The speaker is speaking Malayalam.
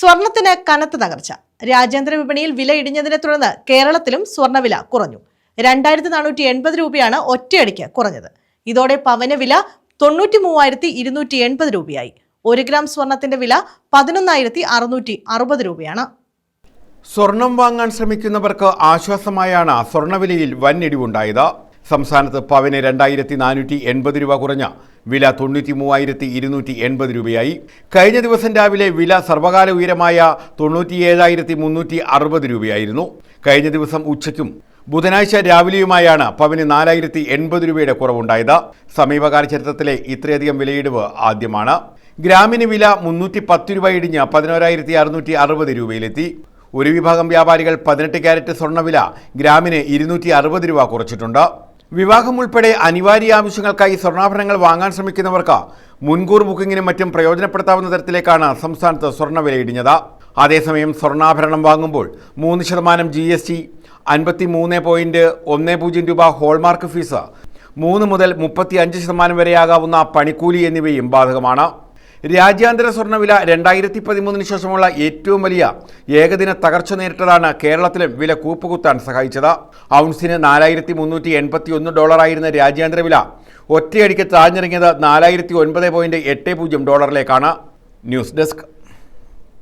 സ്വർണത്തിന് കനത്ത തകർച്ച. രാജ്യാന്തര വിപണിയിൽ വില ഇടിഞ്ഞതിനെ തുടർന്ന് കേരളത്തിലും സ്വർണവില കുറഞ്ഞു. രണ്ടായിരത്തി നാനൂറ്റി എൺപത് രൂപയാണ് ഒറ്റയടിക്ക് കുറഞ്ഞത്. ഇതോടെ പവന വില തൊണ്ണൂറ്റി മൂവായിരത്തി ഇരുന്നൂറ്റി എൺപത് രൂപയായി. ഒരു ഗ്രാം സ്വർണത്തിന്റെ വില പതിനൊന്നായിരത്തി അറുന്നൂറ്റി അറുപത് രൂപയാണ്. സ്വർണം വാങ്ങാൻ ശ്രമിക്കുന്നവർക്ക് ആശ്വാസമായാണ് സ്വർണവിലയിൽ വൻ ഇടിവുണ്ടായത്. സംസ്ഥാനത്ത് പവന് രണ്ടായിരത്തി നാനൂറ്റി എൺപത് രൂപ കുറഞ്ഞ വില തൊണ്ണൂറ്റി മൂവായിരത്തി ഇരുന്നൂറ്റി എൺപത് രൂപയായി. കഴിഞ്ഞ ദിവസം രാവിലെ വില സർവകാല ഉയരമായ തൊണ്ണൂറ്റി ഏഴായിരത്തി മുന്നൂറ്റി അറുപത് രൂപയായിരുന്നു. കഴിഞ്ഞ ദിവസം ഉച്ചയ്ക്കും ബുധനാഴ്ച രാവിലെയുമായാണ് പവന് നാലായിരത്തി എൺപത് രൂപയുടെ കുറവുണ്ടായത്. സമീപകാല ചരിത്രത്തിലെ ഇത്രയധികം വിലയിടിവ് ആദ്യമാണ്. ഗ്രാമിന് വില മുന്നൂറ്റി പത്ത് രൂപ ഇടിഞ്ഞ് പതിനോരായിരത്തി അറുന്നൂറ്റി അറുപത് രൂപയിലെത്തി. ഒരു വിഭാഗം വ്യാപാരികൾ പതിനെട്ട് ക്യാരറ്റ് സ്വർണവില ഗ്രാമിന് ഇരുന്നൂറ്റി അറുപത് രൂപ കുറച്ചിട്ടുണ്ട്. വിവാഹം ഉൾപ്പെടെ അനിവാര്യ ആവശ്യങ്ങൾക്കായി സ്വർണാഭരണങ്ങൾ വാങ്ങാൻ ശ്രമിക്കുന്നവർക്ക് മുൻകൂർ ബുക്കിങ്ങിനും മറ്റും പ്രയോജനപ്പെടുത്താവുന്ന തരത്തിലേക്കാണ് സംസ്ഥാനത്ത് സ്വർണവില ഇടിഞ്ഞത്. അതേസമയം സ്വർണാഭരണം വാങ്ങുമ്പോൾ മൂന്ന് ശതമാനം ജി എസ് ടി അൻപത്തി മൂന്ന് പോയിന്റ് ഒന്ന് പൂജ്യം രൂപ ഹോൾമാർക്ക് ഫീസ് മൂന്ന് മുതൽ മുപ്പത്തി അഞ്ച് ശതമാനം വരെയാകാവുന്ന പണിക്കൂലി എന്നിവയും ബാധകമാണ്. രാജ്യാന്തര സ്വർണവില രണ്ടായിരത്തി പതിമൂന്നിന് ശേഷമുള്ള ഏറ്റവും വലിയ ഏകദിന തകർച്ച നേരിട്ടതാണ് കേരളത്തിലും വില കൂപ്പുകുത്താൻ സഹായിച്ചത്. ഔൺസിന് നാലായിരത്തി മുന്നൂറ്റി എൺപത്തി ഒന്ന് ഡോളറായിരുന്ന രാജ്യാന്തര വില ഒറ്റയടിക്ക് താഴ്ന്നിറങ്ങിയത് നാലായിരത്തി ഒൻപത് പോയിന്റ് എട്ട് പൂജ്യം ഡോളറിലേക്കാണ്. News desk